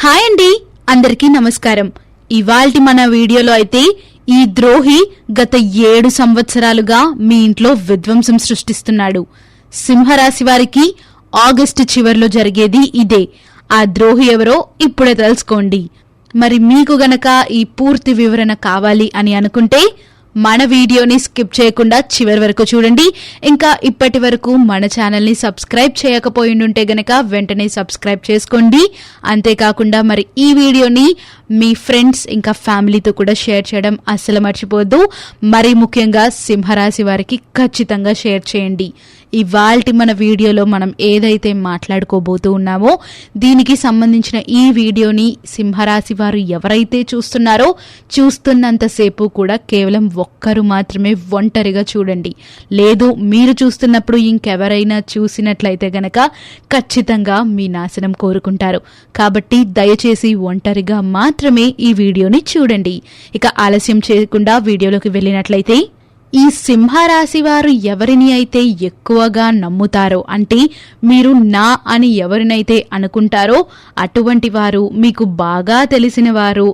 Hi అండి అందరికీ నమస్కారం. ఇవాల్టి మన వీడియోలో అయితే ఈ ద్రోహి గత ఏడు సంవత్సరాలుగా మీ ఇంట్లో విధ్వంసం సృష్టిస్తున్నాడు. సింహరాశి వారికి ఆగస్టు చివరిలో జరిగేది ఇదే. ఆ ద్రోహి ఎవరో ఇప్పుడే తెలుసుకోండి. మరి మీకు గనక ఈ పూర్తి వివరణ కావాలి అని అనుకుంటే మన వీడియోని స్కిప్ చేయకుండా చివరి వరకు చూడండి. ఇంకా ఇప్పటి వరకు మన ఛానల్ని సబ్స్క్రైబ్ చేయకపోయిండుంటే గనక వెంటనే సబ్స్క్రైబ్ చేసుకోండి. అంతేకాకుండా మరి ఈ వీడియోని మీ ఫ్రెండ్స్ ఇంకా ఫ్యామిలీతో కూడా షేర్ చేయడం అస్సలు మర్చిపోవద్దు. మరి ముఖ్యంగా సింహరాశి వారికి ఖచ్చితంగా షేర్ చేయండి. ఇవాళ మన వీడియోలో మనం ఏదైతే మాట్లాడుకోబోతూ ఉన్నామో దీనికి సంబంధించిన ఈ వీడియోని సింహరాశి వారు ఎవరైతే చూస్తున్నారో చూస్తున్నంతసేపు కూడా కేవలం ఒక్కరు మాత్రమే ఒంటరిగా చూడండి. లేదు మీరు చూస్తున్నప్పుడు ఇంకెవరైనా చూసినట్లయితే గనక ఖచ్చితంగా మీ నాశనం కోరుకుంటారు. కాబట్టి దయచేసి ఒంటరిగా మాత్రమే ఈ వీడియోని చూడండి. ఇక ఆలస్యం చేయకుండా వీడియోలోకి వెళ్ళినట్లయితే ఈ సింహరాశి వారు ఎవరిని అయితే ఎక్కువగా నమ్ముతారో అంటే మీరు నా అని ఎవరినైతే అనుకుంటారో అటువంటి వారు మీకు బాగా తెలిసిన వారు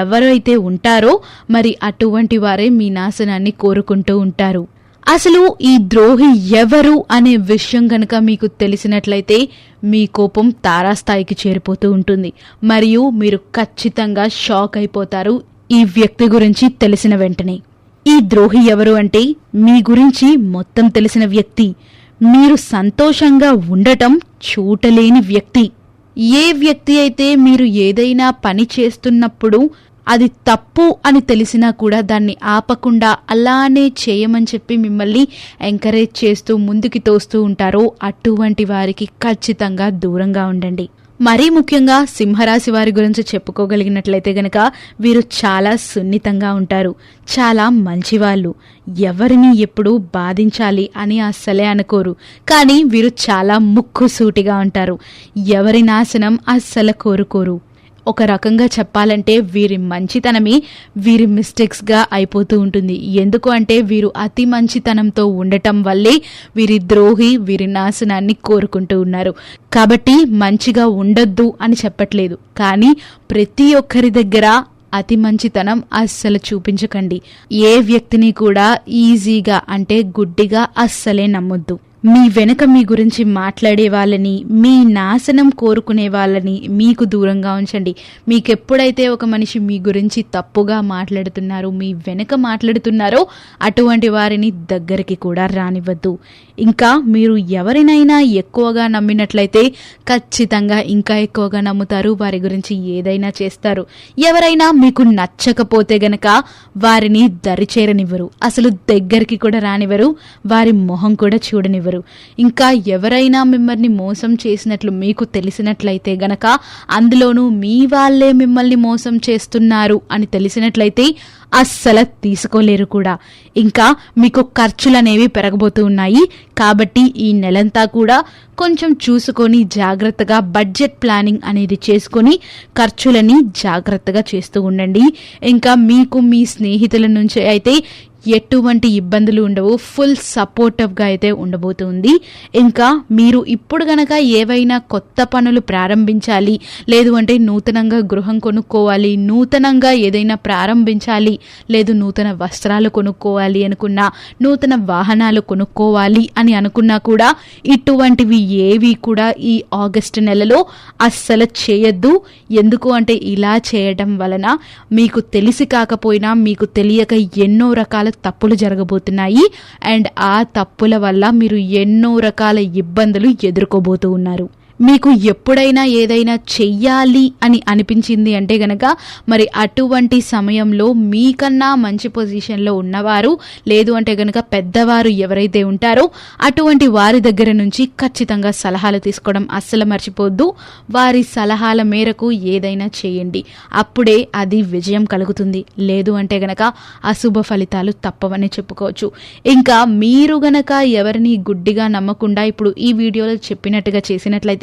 ఎవరైతే ఉంటారో మరి అటువంటి వారే మీ నాశనాన్ని కోరుకుంటూ ఉంటారు. అసలు ఈ ద్రోహి ఎవరు అనే విషయం గనక మీకు తెలిసినట్లయితే మీ కోపం తారాస్థాయికి చేరిపోతూ ఉంటుంది. మరియు మీరు ఖచ్చితంగా షాక్ అయిపోతారు ఈ వ్యక్తి గురించి తెలిసిన వెంటనే. ఈ ద్రోహి ఎవరు అంటే మీ గురించి మొత్తం తెలిసిన వ్యక్తి. మీరు సంతోషంగా ఉండటం చూటలేని వ్యక్తి. ఏ వ్యక్తి అయితే మీరు ఏదైనా పని చేస్తున్నప్పుడు అది తప్పు అని తెలిసినా కూడా దాన్ని ఆపకుండా అలానే చేయమని చెప్పి మిమ్మల్ని ఎంకరేజ్ చేస్తూ ముందుకి తోస్తూ ఉంటారో అటువంటి వారికి ఖచ్చితంగా దూరంగా ఉండండి. మరీ ముఖ్యంగా సింహరాశి వారి గురించి చెప్పుకోగలిగినట్లయితే గనక వీరు చాలా సున్నితంగా ఉంటారు. చాలా మంచివాళ్ళు. ఎవరిని ఎప్పుడు బాధించాలి అని అస్సలే అనుకోరు. కానీ వీరు చాలా ముక్కుసూటిగా ఉంటారు. ఎవరి నాశనం అస్సలు కోరుకోరు. ఒక రకంగా చెప్పాలంటే వీరి మంచితనమే వీరి మిస్టేక్స్గా అయిపోతూ ఉంటుంది. ఎందుకు అంటే వీరు అతి మంచితనంతో ఉండటం వల్లే వీరి ద్రోహి వీరి నాశనాన్ని కోరుకుంటూ ఉన్నారు. కాబట్టి మంచిగా ఉండొద్దు అని చెప్పట్లేదు. కానీ ప్రతి ఒక్కరి దగ్గర అతి మంచితనం అస్సలు చూపించకండి. ఏ వ్యక్తిని కూడా ఈజీగా అంటే గుడ్డిగా అస్సలే నమ్మొద్దు. మీ వెనుక మీ గురించి మాట్లాడే వాళ్ళని మీ నాశనం కోరుకునే వాళ్ళని మీకు దూరంగా ఉంచండి. మీకు ఎప్పుడైతే ఒక మనిషి మీ గురించి తప్పుగా మాట్లాడుతున్నారో మీ వెనుక మాట్లాడుతున్నారో అటువంటి వారిని దగ్గరికి కూడా రానివ్వద్దు. ఇంకా మీరు ఎవరినైనా ఎక్కువగా నమ్మినట్లయితే ఖచ్చితంగా ఇంకా ఎక్కువగా నమ్ముతారు. వారి గురించి ఏదైనా చేస్తారు. ఎవరైనా మీకు నచ్చకపోతే గనక వారిని దరిచేరనివ్వరు అసలు దగ్గరికి కూడా రానివ్వరు. వారి మొహం కూడా చూడనివ్వరు. ఇంకా ఎవరైనా మిమ్మల్ని మోసం చేసినట్లు మీకు తెలిసినట్లయితే గనక అందులోనూ మీ వాళ్ళే మిమ్మల్ని మోసం చేస్తున్నారు అని తెలిసినట్లయితే అస్సలు తీసుకోలేరు కూడా. ఇంకా మీకు ఖర్చులు అనేవి పెరగబోతూ ఉన్నాయి. కాబట్టి ఈ నెలంతా కూడా కొంచెం చూసుకొని జాగ్రత్తగా బడ్జెట్ ప్లానింగ్ అనేది చేసుకొని ఖర్చులని జాగ్రత్తగా చేస్తూ ఉండండి. ఇంకా మీకు మీ స్నేహితుల నుంచి అయితే ఎటువంటి ఇబ్బందులు ఉండవు. ఫుల్ సపోర్టివ్గా అయితే ఉండబోతుంది. ఇంకా మీరు ఇప్పుడు గనక ఏవైనా కొత్త పనులు ప్రారంభించాలి లేదు అంటే నూతనంగా గృహం కొనుక్కోవాలి నూతనంగా ఏదైనా ప్రారంభించాలి లేదు నూతన వస్త్రాలు కొనుక్కోవాలి అనుకున్నా నూతన వాహనాలు కొనుక్కోవాలి అని అనుకున్నా కూడా ఇటువంటివి ఏవి కూడా ఈ ఆగస్టు నెలలో అస్సలు చేయొద్దు. ఎందుకు అంటే ఇలా చేయడం వలన మీకు తెలిసి కాకపోయినా మీకు తెలియక ఎన్నో రకాల తప్పులు జరగబోతున్నాయి. అండ్ ఆ తప్పుల వల్ల మీరు ఎన్నో రకాల ఇబ్బందులు ఎదుర్కోబోతూ ఉన్నారు. మీకు ఎప్పుడైనా ఏదైనా చెయ్యాలి అని అనిపించింది అంటే గనక మరి అటువంటి సమయంలో మీకన్నా మంచి పొజిషన్లో ఉన్నవారు లేదు అంటే గనక పెద్దవారు ఎవరైతే ఉంటారో అటువంటి వారి దగ్గర నుంచి ఖచ్చితంగా సలహాలు తీసుకోవడం అస్సలు మర్చిపోద్దు. వారి సలహాల మేరకు ఏదైనా చేయండి. అప్పుడే అది విజయం కలుగుతుంది. లేదు అంటే గనక అశుభ ఫలితాలు తప్పవని చెప్పుకోవచ్చు. ఇంకా మీరు గనక ఎవరిని గుడ్డిగా నమ్మకుండా ఇప్పుడు ఈ వీడియోలో చెప్పినట్టుగా చేసినట్లయితే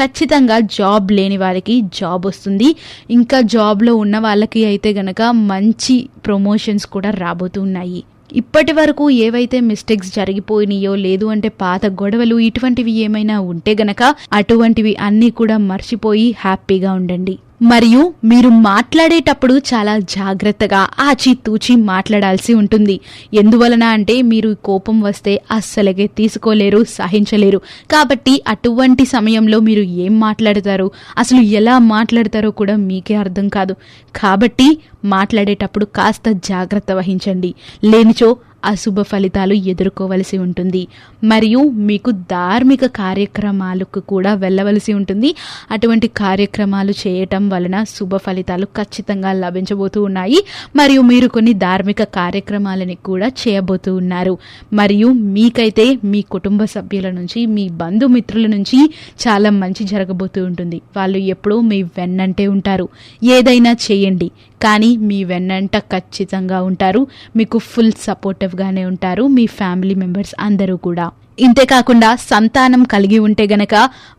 ఖచ్చితంగా జాబ్ లేని వారికి జాబ్ వస్తుంది. ఇంకా జాబ్లో ఉన్న వాళ్ళకి అయితే గనక మంచి ప్రమోషన్స్ కూడా రాబోతున్నాయి. ఇప్పటి వరకు ఏవైతే మిస్టేక్స్ జరిగిపోయినాయో లేదు అంటే పాత గొడవలు ఇటువంటివి ఏమైనా ఉంటే గనక అటువంటివి అన్నీ కూడా మర్చిపోయి హ్యాపీగా ఉండండి. మరియు మీరు మాట్లాడేటప్పుడు చాలా జాగ్రత్తగా ఆచితూచి మాట్లాడాల్సి ఉంటుంది. ఎందువలన అంటే మీరు కోపం వస్తే అస్సలగే తీసుకోలేరు సహించలేరు. కాబట్టి అటువంటి సమయంలో మీరు ఏం మాట్లాడతారు? అసలు ఎలా మాట్లాడతారో కూడా మీకే అర్థం కాదు. కాబట్టి మాట్లాడేటప్పుడు కాస్త జాగ్రత్త వహించండి. లేనిచో అశుభ ఫలితాలు ఎదుర్కోవలసి ఉంటుంది. మరియు మీకు ధార్మిక కార్యక్రమాలకు కూడా వెళ్ళవలసి ఉంటుంది. అటువంటి కార్యక్రమాలు చేయటం వలన శుభ ఫలితాలు ఖచ్చితంగా లభించబోతూ ఉన్నాయి. మరియు మీరు కొన్ని ధార్మిక కార్యక్రమాలని కూడా చేయబోతూ ఉన్నారు. మరియు మీకైతే మీ కుటుంబ సభ్యుల నుంచి మీ బంధుమిత్రుల నుంచి చాలా మంచి జరగబోతూ ఉంటుంది. వాళ్ళు ఎప్పుడూ మీ వెన్నంటే ఉంటారు. ఏదైనా చేయండి. కానీ మీ వెన్నంట ఖచ్చితంగా ఉంటారు. మీకు ఫుల్ సపోర్టివ్గానే ఉంటారు. మీ ఫ్యామిలీ మెంబర్స్ అందరూ కూడా. ఇంతేకాకుండా సంతానం కలిగి ఉంటే గనక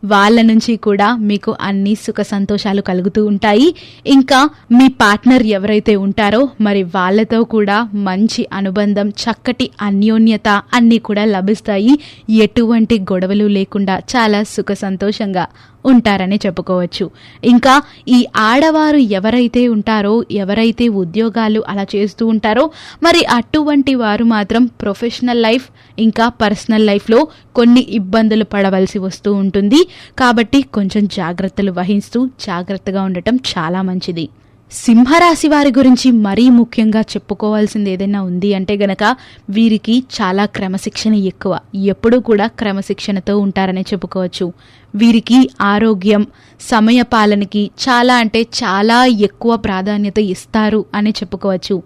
వాళ్ళ నుంచి కూడా మీకు అన్ని సుఖ సంతోషాలు కలుగుతూ ఉంటాయి. ఇంకా మీ పార్ట్నర్ ఎవరైతే ఉంటారో మరి వాళ్ళతో కూడా మంచి అనుబంధం చక్కటి అన్యోన్యత అన్నీ కూడా లభిస్తాయి. ఎటువంటి గొడవలు లేకుండా చాలా సుఖ సంతోషంగా ఉంటారని చెప్పుకోవచ్చు. ఇంకా ఈ ఆడవారు ఎవరైతే ఉంటారో ఎవరైతే ఉద్యోగాలు అలా చేస్తూ ఉంటారో మరి అటువంటి వారు మాత్రం ప్రొఫెషనల్ లైఫ్ ఇంకా పర్సనల్ లైఫ్ లైఫ్లో కొన్ని ఇబ్బందులు పడవలసి వస్తూ ఉంటుంది. కాబట్టి కొంచెం జాగ్రత్తలు వహిస్తూ జాగ్రత్తగా ఉండటం చాలా మంచిది. సింహరాశి వారి గురించి మరీ ముఖ్యంగా చెప్పుకోవాల్సింది ఏదైనా ఉంది అంటే గనక వీరికి చాలా క్రమశిక్షణ ఎక్కువ. ఎప్పుడూ కూడా క్రమశిక్షణతో ఉంటారనే చెప్పుకోవచ్చు. వీరికి ఆరోగ్యం సమయపాలనకి చాలా అంటే చాలా ఎక్కువ ప్రాధాన్యత ఇస్తారు అని చెప్పుకోవచ్చు.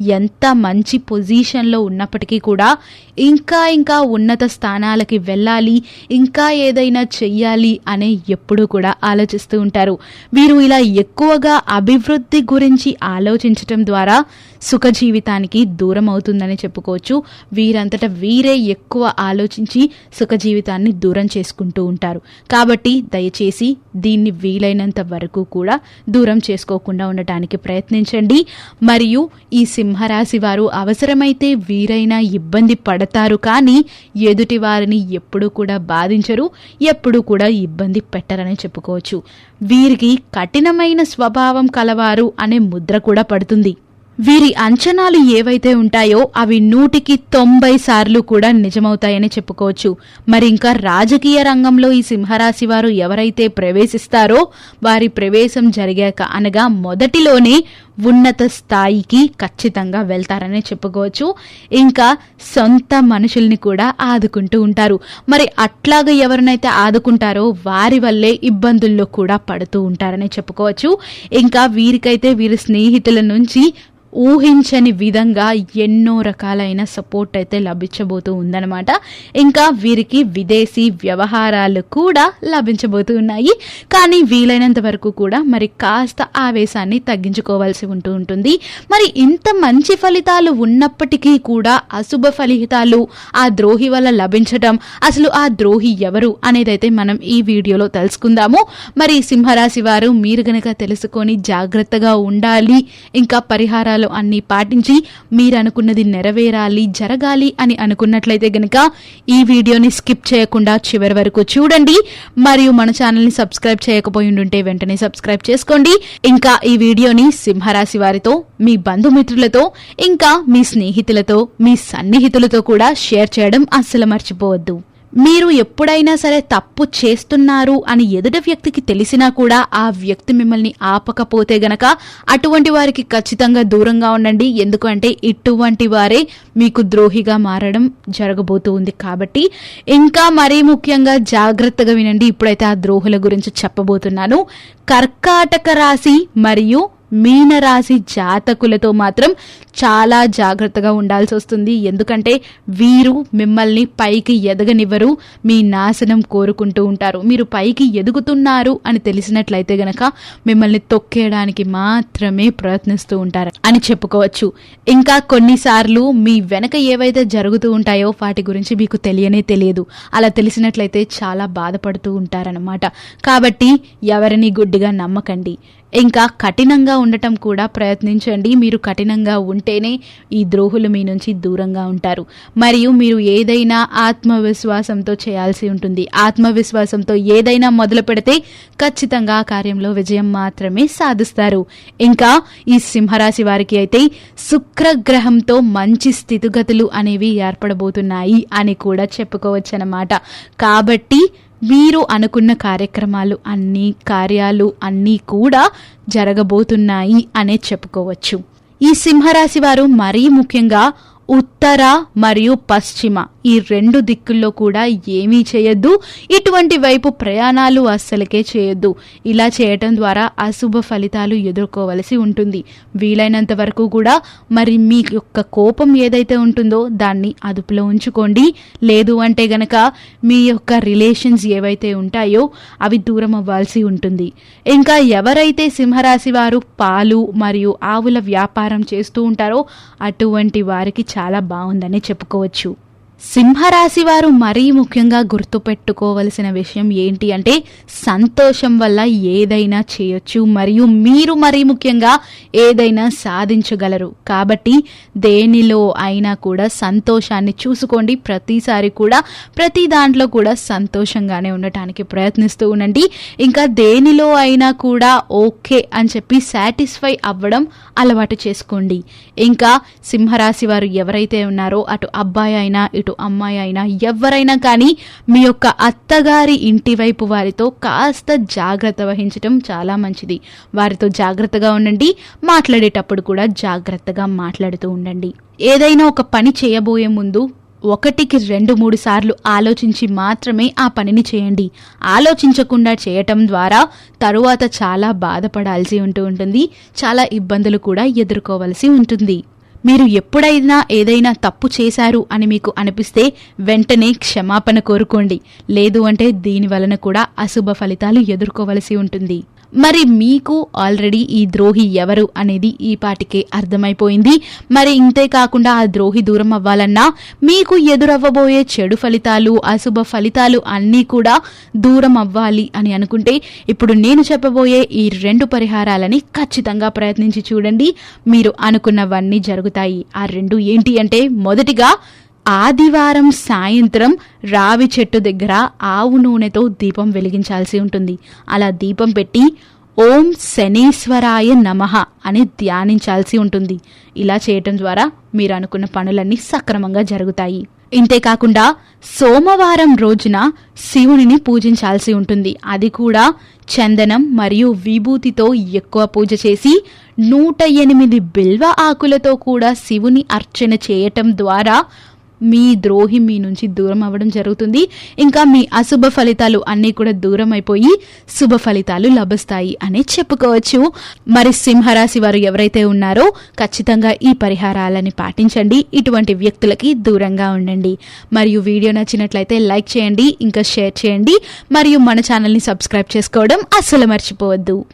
ఎంత మంచి పొజిషన్లో ఉన్నప్పటికీ కూడా ఇంకా ఇంకా ఉన్నత స్థానాలకి వెళ్ళాలి ఇంకా ఏదైనా చెయ్యాలి అనే ఎప్పుడూ కూడా ఆలోచిస్తూ ఉంటారు. వీరు ఇలా ఎక్కువగా అభివృద్ధి గురించి ఆలోచించటం ద్వారా సుఖ జీవితానికి దూరం అవుతుందని చెప్పుకోవచ్చు. వీరంతట వీరే ఎక్కువ ఆలోచించి సుఖ జీవితాన్ని దూరం చేసుకుంటూ ఉంటారు. కాబట్టి దయచేసి దీన్ని వీలైనంత వరకు కూడా దూరం చేసుకోకుండా ఉండటానికి ప్రయత్నించండి. మరియు ఈ సింహరాశి వారు అవసరమైతే వీరైనా ఇబ్బంది పడతారు కానీ ఎదుటి వారిని ఎప్పుడూ కూడా బాధించరు ఎప్పుడూ కూడా ఇబ్బంది పెట్టరని చెప్పుకోవచ్చు. వీరికి కఠినమైన స్వభావం కలవారు అనే ముద్ర కూడా పడుతుంది. వీరి అంచనాలు ఏవైతే ఉంటాయో అవి నూటికి తొంభై సార్లు కూడా నిజమవుతాయని చెప్పుకోవచ్చు. మరి ఇంకా రాజకీయ రంగంలో ఈ సింహరాశి వారు ఎవరైతే ప్రవేశిస్తారో వారి ప్రవేశం జరిగాక అనగా మొదటిలోనే ఉన్నత స్థాయికి ఖచ్చితంగా వెళ్తారని చెప్పుకోవచ్చు. ఇంకా సొంత మనుషుల్ని కూడా ఆదుకుంటూ ఉంటారు. మరి అట్లాగా ఎవరినైతే ఆదుకుంటారో వారి వల్లే ఇబ్బందుల్లో కూడా పడుతూ ఉంటారని చెప్పుకోవచ్చు. ఇంకా వీరికైతే వీరి స్నేహితుల నుంచి ఊహించని విధంగా ఎన్నో రకాలైన సపోర్ట్ అయితే లభించబోతూ ఉందన్నమాట. ఇంకా వీరికి విదేశీ వ్యవహారాలు కూడా లభించబోతూ ఉన్నాయి. కానీ వీలైనంత వరకు కూడా మరి కాస్త ఆవేశాన్ని తగ్గించుకోవాల్సి ఉంటూ ఉంటుంది. మరి ఇంత మంచి ఫలితాలు ఉన్నప్పటికీ కూడా అశుభ ఫలితాలు ఆ ద్రోహి వల్ల లభించటం అసలు ఆ ద్రోహి ఎవరు అనేదైతే మనం ఈ వీడియోలో తెలుసుకుందాము. మరి సింహరాశి వారు మీరు గనక తెలుసుకొని జాగ్రత్తగా ఉండాలి ఇంకా పరిహారాలు నియమాలు అన్ని పాటించి మీరు అనుకున్నది నెరవేరాలి జరగాలి అని అనుకున్నట్లయితే గనక ఈ వీడియోని స్కిప్ చేయకుండా చివరి వరకు చూడండి. మరియు మన ఛానల్ని సబ్స్క్రైబ్ చేయకపోయి ఉంటే వెంటనే సబ్స్క్రైబ్ చేసుకోండి. ఇంకా ఈ వీడియోని సింహరాశి వారితో మీ బంధుమిత్రులతో ఇంకా మీ స్నేహితులతో మీ సన్నిహితులతో కూడా షేర్ చేయడం అస్సలు మర్చిపోవద్దు. మీరు ఎప్పుడైనా సరే తప్పు చేస్తున్నారు అని ఎదుటి వ్యక్తికి తెలిసినా కూడా ఆ వ్యక్తి మిమ్మల్ని ఆపకపోతే గనక అటువంటి వారికి ఖచ్చితంగా దూరంగా ఉండండి. ఎందుకంటే ఇటువంటి వారే మీకు ద్రోహిగా మారడం జరగబోతూ ఉంది కాబట్టి ఇంకా మరీ ముఖ్యంగా జాగ్రత్తగా వినండి. ఇప్పుడైతే ఆ ద్రోహుల గురించి చెప్పబోతున్నాను. కర్కాటక రాశి మరియు మీనరాశి జాతకులతో మాత్రం చాలా జాగ్రత్తగా ఉండాల్సి వస్తుంది. ఎందుకంటే వీరు మిమ్మల్ని పైకి ఎదగనివ్వరు మీ నాశనం కోరుకుంటూ ఉంటారు. మీరు పైకి ఎదుగుతున్నారు అని తెలిసినట్లయితే గనక మిమ్మల్ని తొక్కేయడానికి మాత్రమే ప్రయత్నిస్తూ ఉంటారు అని చెప్పుకోవచ్చు. ఇంకా కొన్నిసార్లు మీ వెనక ఏవైతే జరుగుతూ ఉంటాయో వాటి గురించి మీకు తెలియనే తెలియదు. అలా తెలిసినట్లయితే చాలా బాధపడుతూ ఉంటారనమాట కాబట్టి ఎవరిని గుడ్డిగా నమ్మకండి. ఇంకా కఠినంగా ఉండటం కూడా ప్రయత్నించండి. మీరు కఠినంగా ఉంటేనే ఈ ద్రోహులు మీ నుంచి దూరంగా ఉంటారు. మరియు మీరు ఏదైనా ఆత్మవిశ్వాసంతో చేయాల్సి ఉంటుంది. ఆత్మవిశ్వాసంతో ఏదైనా మొదలు పెడితే ఖచ్చితంగా ఆ కార్యంలో విజయం మాత్రమే సాధిస్తారు. ఇంకా ఈ సింహరాశి వారికి అయితే శుక్రగ్రహంతో మంచి స్థితిగతులు అనేవి ఏర్పడబోతున్నాయి అని కూడా చెప్పుకోవచ్చు అన్నమాట కాబట్టి మీరు అనుకున్న కార్యక్రమాలు అన్ని కార్యాలు అన్నీ కూడా జరగబోతున్నాయి అనే చెప్పుకోవచ్చు. ఈ సింహరాశి వారు మరీ ముఖ్యంగా ఉత్తర మరియు పశ్చిమ. ఈ రెండు దిక్కుల్లో కూడా ఏమీ చేయొద్దు. ఇటువంటి వైపు ప్రయాణాలు అస్సలకే చేయొద్దు. ఇలా చేయటం ద్వారా అశుభ ఫలితాలు ఎదుర్కోవలసి ఉంటుంది. వీలైనంత వరకు కూడా మరి మీ యొక్క కోపం ఏదైతే ఉంటుందో దాన్ని అదుపులో ఉంచుకోండి. లేదు అంటే గనక మీ యొక్క రిలేషన్స్ ఏవైతే ఉంటాయో అవి దూరం అవ్వాల్సి ఉంటుంది. ఇంకా ఎవరైతే సింహరాశి వారు పాలు మరియు ఆవుల వ్యాపారం చేస్తూ ఉంటారో అటువంటి వారికి చాలా బాగుందని చెప్పుకోవచ్చు. సింహరాశి వారు మరీ ముఖ్యంగా గుర్తుపెట్టుకోవలసిన విషయం ఏంటి అంటే సంతోషం వల్ల ఏదైనా చేయొచ్చు మరియు మీరు మరీ ముఖ్యంగా ఏదైనా సాధించగలరు. కాబట్టి దేనిలో అయినా కూడా సంతోషాన్ని చూసుకోండి. ప్రతిసారి కూడా ప్రతి దాంట్లో కూడా సంతోషంగానే ఉండటానికి ప్రయత్నిస్తూ ఉండండి. ఇంకా దేనిలో అయినా కూడా ఓకే అని చెప్పి సాటిస్ఫై అవ్వడం అలవాటు చేసుకోండి. ఇంకా సింహరాశి వారు ఎవరైతే ఉన్నారో అటు అబ్బాయి అయినా ఇటు అమ్మాయి అయినా ఎవరైనా కానీ మీ యొక్క అత్తగారి ఇంటి వైపు వారితో కాస్త జాగ్రత్త వహించటం చాలా మంచిది. వారితో జాగ్రత్తగా ఉండండి. మాట్లాడేటప్పుడు కూడా జాగ్రత్తగా మాట్లాడుతూ ఉండండి. ఏదైనా ఒక పని చేయబోయే ముందు ఒకటికి రెండు మూడు సార్లు ఆలోచించి మాత్రమే ఆ పనిని చేయండి. ఆలోచించకుండా చేయటం ద్వారా తరువాత చాలా బాధపడాల్సి ఉంటూ ఉంటుంది. చాలా ఇబ్బందులు కూడా ఎదుర్కోవలసి ఉంటుంది. మీరు ఎప్పుడైనా ఏదైనా తప్పు చేశారు అని మీకు అనిపిస్తే వెంటనే క్షమాపణ కోరుకోండి. లేదు అంటే దీని వలన కూడా అశుభ ఫలితాలు ఎదుర్కోవలసి ఉంటుంది. మరి మీకు ఆల్రెడీ ఈ ద్రోహి ఎవరు అనేది ఈ పాటికే అర్థమైపోయింది. మరి ఇంతే కాకుండా ఆ ద్రోహి దూరం అవ్వాలన్నా మీకు ఎదురవ్వబోయే చెడు ఫలితాలు అశుభ ఫలితాలు అన్నీ కూడా దూరం అవ్వాలి అని అనుకుంటే ఇప్పుడు నేను చెప్పబోయే ఈ రెండు పరిహారాలని ఖచ్చితంగా ప్రయత్నించి చూడండి. మీరు అనుకున్నవన్నీ జరుగుతాయి. ఆ రెండు ఏంటి అంటే మొదటిగా ఆదివారం సాయంత్రం రావి చెట్టు దగ్గర ఆవు నూనెతో దీపం వెలిగించాల్సి ఉంటుంది. అలా దీపం పెట్టి ఓం శనీశ్వరాయ నమః అని ధ్యానించాల్సి ఉంటుంది. ఇలా చేయటం ద్వారా మీరు అనుకున్న పనులన్నీ సక్రమంగా జరుగుతాయి. ఇంతేకాకుండా సోమవారం రోజున శివునిని పూజించాల్సి ఉంటుంది. అది కూడా చందనం మరియు విభూతితో ఎక్కువ పూజ చేసి నూట ఎనిమిది బిల్వ ఆకులతో కూడా శివుని అర్చన చేయటం ద్వారా మీ ద్రోహి మీ నుంచి దూరం అవ్వడం జరుగుతుంది. ఇంకా మీ అశుభ ఫలితాలు అన్నీ కూడా దూరం అయిపోయి శుభ ఫలితాలు లభిస్తాయి అని చెప్పుకోవచ్చు. మరి సింహరాశి వారు ఎవరైతే ఉన్నారో ఖచ్చితంగా ఈ పరిహారాలని పాటించండి. ఇటువంటి వ్యక్తులకి దూరంగా ఉండండి. మరియు వీడియో నచ్చినట్లయితే లైక్ చేయండి ఇంకా షేర్ చేయండి. మరియు మన ఛానల్ని సబ్స్క్రైబ్ చేసుకోవడం అస్సలు మర్చిపోవద్దు.